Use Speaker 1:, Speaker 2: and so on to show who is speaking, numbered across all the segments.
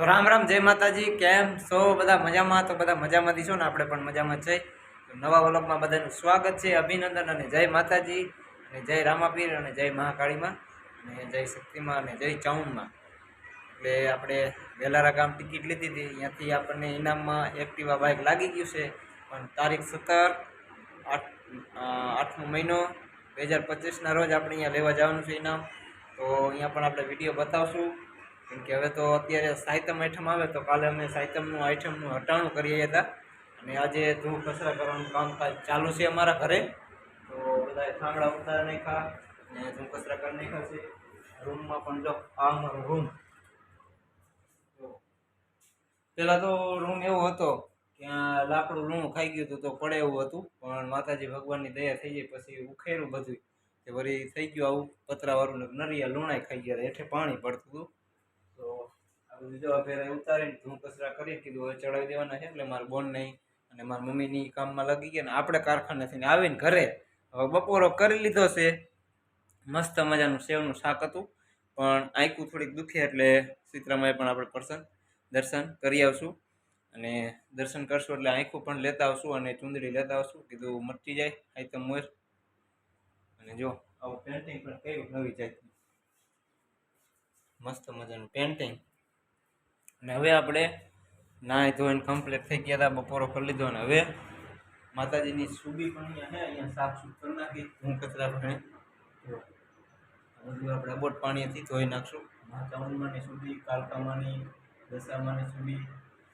Speaker 1: તો રામ રામ, જય માતાજી. કેમ છો? બધા મજામાં? તો બધા મજામાં દીશો ને? આપણે પણ મજામાં છે. તો નવા વ્લોગમાં બધાનું સ્વાગત છે, અભિનંદન અને જય માતાજી. અને જય રામાપીર અને જય મહાકાળીમાં. અને જય શક્તિમાં અને જય ચાઉનમાં. એટલે આપણે વેલારા ગામ ટિકિટ લીધી હતી. ત્યાંથી આપણને ઇનામમાં એક્ટિવા બાઇક લાગી ગયું છે. પણ તારીખ સત્તર આઠ આઠમો મહિનો બે હજાર પચીસના રોજ આપણે અહીંયા લેવા જવાનું છે ઇનામ. તો અહીંયા પણ આપણે વીડિયો બતાવશું. કેમ કે હવે તો અત્યારે સાહિત્યમ આઈટમ આવે તો કાલે અમે સાહિત્યમનું આઈટમનું હટાણું કરીએ હતા. અને આજે ધૂળ કચરા કરવાનું કામકાજ ચાલુ છે અમારા ઘરે. તો બધા થાંગડા નહીં નાખ્યા અને ધૂળ કચરા કરી નાખ્યા છે. રૂમમાં પણ જો આ અમારો રૂમ. પહેલાં તો રૂમ એવો હતો ત્યાં લાકડું લૂણું ખાઈ ગયું હતું તો પડે એવું હતું. પણ માતાજી ભગવાનની દયા થઈ ગઈ પછી ઉખેરું બધું કે વળી થઈ ગયું આવું પતરાવાળું નરિયા લૂણાય ખાઈ ગયા. હેઠે પાણી પડતું હતું. બધું ઉતારીને ધૂળ કચરા કરી કીધું હવે ચડાવી દેવાના છે એટલે મારા બોન નહીં અને મારા મમ્મીની કામમાં લાગી ગયા ને આપણે કારખાનેથી આવીને ઘરે હવે બપોરો કરી લીધો છે. મસ્ત મજાનું સેવનું શાક હતું. પણ આંખું થોડીક દુખે એટલે સીતરામાએ પણ આપણે પર્સન દર્શન કરી આવશું. અને દર્શન કરશું એટલે આંખું પણ લેતા આવશું અને ચુંદડી લેતા આવશું. કીધું મટી જાય આઈતમ મોર અને જો, આવું પેન્ટિંગ પણ કર્યું નવી જાય મસ્ત મજાનું પેન્ટિંગ અને હવે આપણે નાહી ધોઈને કમ્પ્લીટ થઈ ગયા હતા, બપોરો કરી લીધો અને હવે માતાજીની સુબી પણ અહીંયા સાફ સુફ કરી નાખી, હું કચરા ભણે બધું આપણે બોટ પાણીથી ધોઈ નાખશું. માતાવનમાંની સુબી કાલકામાની, દશામાની સુબી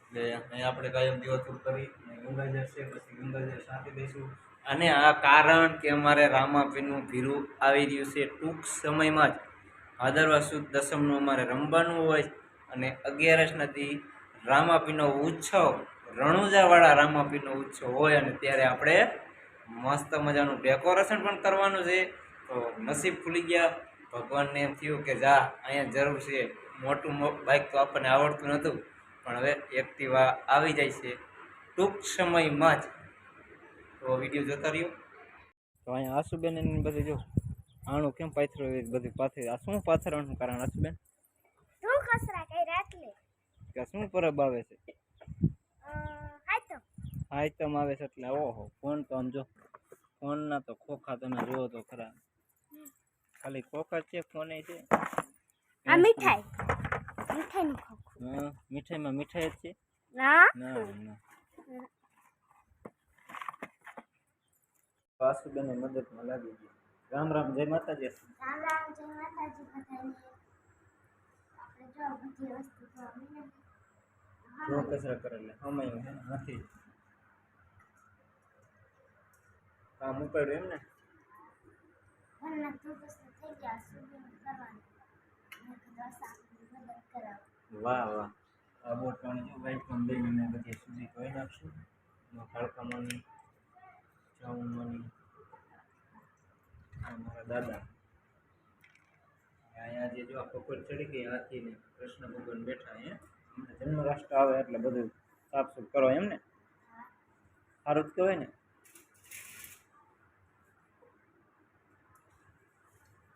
Speaker 1: એટલે અહીંયા આપણે કાયમ દિવસુર કરી ગંગાજળ છે, પછી ગંગાજળ સાથે દઈશું. અને આ કારણ કે અમારે રામાપીનું ભીરું આવી રહ્યું છે ટૂંક સમયમાં જ. ભાદરવા સુદ દસમનું અમારે રમવાનું હોય અને અગિયારસ નથી રામાપીનો ઉત્સવ, રણુજાવાળા રામાપીનો ઉત્સવ હોય અને ત્યારે આપણે મસ્ત મજાનું ડેકોરેશન પણ કરવાનું છે. તો નસીબ ખુલી ગયા. ભગવાનને એમ થયું કે જા, અહીંયા જરૂર છે. મોટું બાઇક તો આપણને આવડતું નહોતું. પણ હવે એક્ટિવા આવી જાય છે. ટૂંક સમયમાં જ. તો વીડિયો જોતા રહ્યો. તો અહીંયા આસુબેન બધું જો આણું કેમ પાથરો બધું પાથરી આ શું પાથરવાનું કારણ આસુબેન?
Speaker 2: કચરા કર્યા એટલે
Speaker 1: કે શું પરબ આવે છે?
Speaker 2: અ, હાય તો
Speaker 1: આઈટમ આવે છે એટલે ઓહો ફોન તો આમ જો ફોનના તો ખોખા તમે જુઓ તો ખરા. ખાલી ખોખા છે ફોન છે?
Speaker 2: આ મીઠાઈ. મીઠાઈનું ખોખું.
Speaker 1: હા મીઠાઈમાં મીઠાઈ જ છે?
Speaker 2: ના.
Speaker 1: ના ના. વાસુબેન મદદમાં લાગી ગઈ રામ રામ જય માતાજી.
Speaker 2: રામ રામ જય માતાજી. જો
Speaker 1: કચરા એટલે સમય નથી. કામ ઉપાડ્યું એમ ને વાહ વાહ. આ બોટ પાણી જો ભાઈ, પણ લઈને બધી સુધી ધોઈ નાખશું. ખડકામાંની ચાઉમાંની આ મારા દાદા. અહીંયા જે જો આ પકોડ ચડી ગઈ હાથી ને કૃષ્ણ ભગવાન બેઠા અહીંયા હમણાં જન્મ રાષ્ટ્ર આવે એટલે બધું સાફ સુફ કરો એમ ને? સારું જ કહેવાય ને?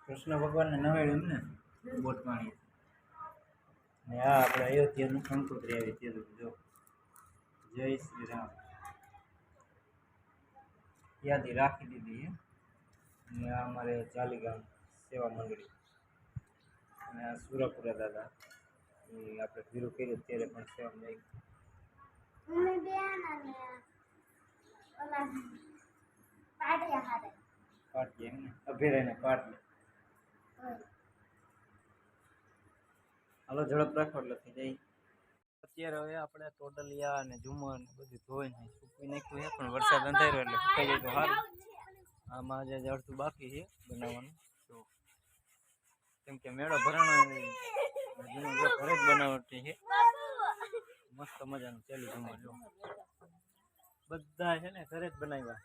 Speaker 1: કૃષ્ણ ભગવાનને નવેડ્યું એમ ને બોટ પાણી. ને આ આપણે અયોધ્યાનું કંકોત્રી આવી તેરું જો. જય શ્રી રામ. યાદી રાખી દીધી હે. અને આ અમારે જાલીગામ સેવા મંડળી. અને આ સુરાપુરા દાદા એ આપણે ભીરું કર્યું ત્યારે પણ
Speaker 2: છે અમને
Speaker 1: પાટીએ એમ ને? અભેરાયને પાટીએ હાલો ઝડપ રાખો એટલે થઈ જાય. અત્યારે હવે આપણે ટોટલિયા અને ઝુમર ને બધું ધોઈને સૂકવી નાખ્યું છે પણ વરસાદ અંધાર્યો એટલે સુકાઈ જાય તો સારું આમાં આજે અડધું બાકી છે બનાવવાનું. તો કેમ કે મેળો ભરાણો જૂનું જો ઘરે જ બનાવટી છે. મસ્ત મજાનું પેલું જમવા જો બધા છે ને ઘરે જ બનાવ્યા.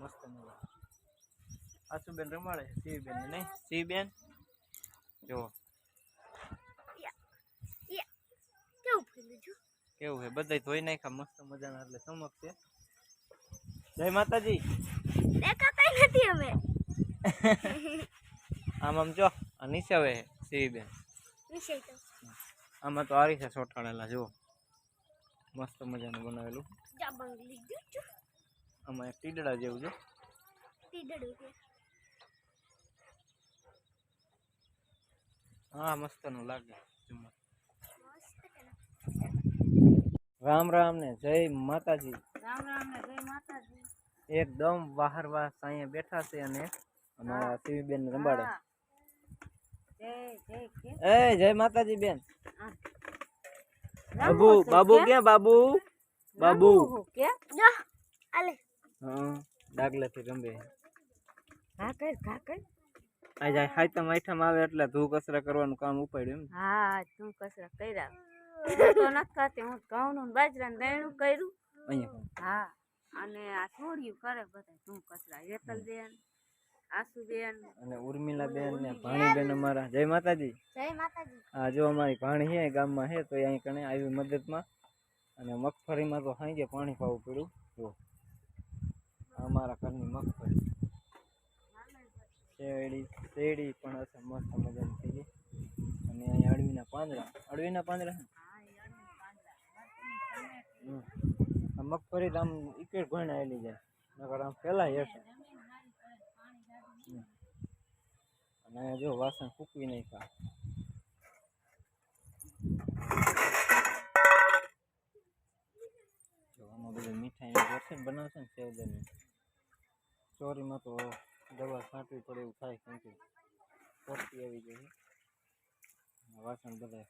Speaker 1: મસ્ત મજા. આસુબેન રમાડે છે શિવબેન ને નહીં? શિવબેન? જો.
Speaker 2: કેવું છું?
Speaker 1: કેવું છે બધા ધોઈ નાખ્યા મસ્ત મજાના એટલે ચમક છે. જય માતાજી.
Speaker 2: દેખાતા નથી અમે
Speaker 1: આમ આમ જો આ નીચે આવે છે શિવીબેન
Speaker 2: વિષય
Speaker 1: આમાં તો આરી છે સોટાડેલા જુઓ. મસ્ત મજાનું બનાવેલું.
Speaker 2: જા બંગલી જો
Speaker 1: આમાં એક ટીડડા જેવું છે. હા મસ્તનું લાગે
Speaker 2: મસ્ત કે લાગે
Speaker 1: રામ રામ ને જય માતાજી.
Speaker 2: રામ રામ ને જય માતાજી.
Speaker 1: એકદમ બહાર વાહ સાંયે બેઠા છે અને અમારા સીવીબેન બેન રંબાડે એ જય માતાજી બેન. બાબુ બાબુ ક્યાં બાબુ? બાબુ.
Speaker 2: કે જા આલે.
Speaker 1: હા ડાગલેથી રંબે
Speaker 2: ઘા કર ઘા કર.
Speaker 1: આ જાય હાઈતમ આઈઠમ આવે એટલે ધૂ કસરા કરવાનું કામ ઉપાડ્યું એમ.
Speaker 2: હા તું કસરા કર્યા. તો નખાતી ખાતી હું ઘઉંનું ને બાજરા દેણું કર્યું.
Speaker 1: અહીંયા.
Speaker 2: હા અને આ છોડ્યું કરે બધા તું કસરા હેતલ બેન આસુબેન
Speaker 1: અને ઉર્મિલાબેન ને ભાણીબેન અમારા. જય માતાજી.
Speaker 2: જય માતાજી.
Speaker 1: આ જો અમારી ભાણી છે ગામમાં છે તો અહીં કણે આવી મદદમાં. અને મગફળીમાં તો સાંજે પાણી પાવું પડ્યું. જો. અમારા ઘરની મગફળી. શેરડી શેરડી પણ હશે મસ્ત મજાની થઈ ગઈ અને અહીં અળવીના પાંદડા. અળવીના પાંદડા હે મગફળી તો આમ ઇકેટ ઘણ આવેલી જાય. નકર આમ પહેલાં હશે હમ. અને જો વાસણ ફૂકવી નાખ્યા જો આમાં બધું મીઠાઈ જોશે ને બનાવશે ને સેવદરની ચોરીમાં તો દવા છાંટવી પડે એવું થાય કેમ કે ચોરતી આવી ગઈ છે અને વાસણ બધા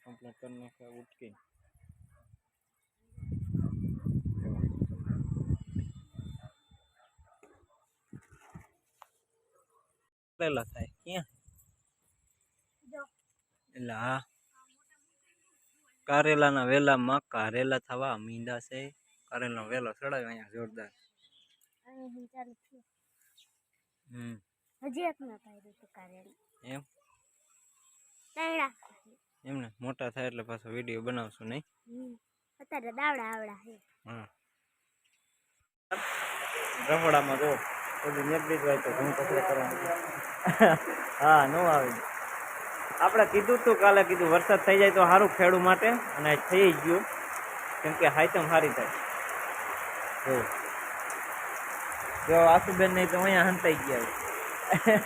Speaker 1: કમ્પ્લીટ કરી નાખ્યા ઉટકી કરેલા થાય. ક્યાં? એટલે હા કારેલાના વેલામાં કારેલા થવા મીંડા છે. કારેલાનો વેલો ચડાવ્યો અહીંયા જોરદાર.
Speaker 2: અહીં ચાલુ થયું
Speaker 1: હમ.
Speaker 2: હજી એક ના પાડ્યું તું કારેલું.
Speaker 1: એમ? એમને મોટા થાય એટલે પાછો વીડિયો બનાવશું નહીં?
Speaker 2: અત્યારે દાવડા આવડા છે.
Speaker 1: હા. રફોડામાં જો તો ઘણું કચરો કરવાનું હા નો આવે. આપણે કીધું તું કાલે કીધું વરસાદ થઈ જાય તો સારું ખેડૂ માટે અને થઈ જ ગયું. કેમ કે હાઈતમ સારી થાય. જો જો આસુબેન નહીં તો અહીંયા હંતાઈ ગયા.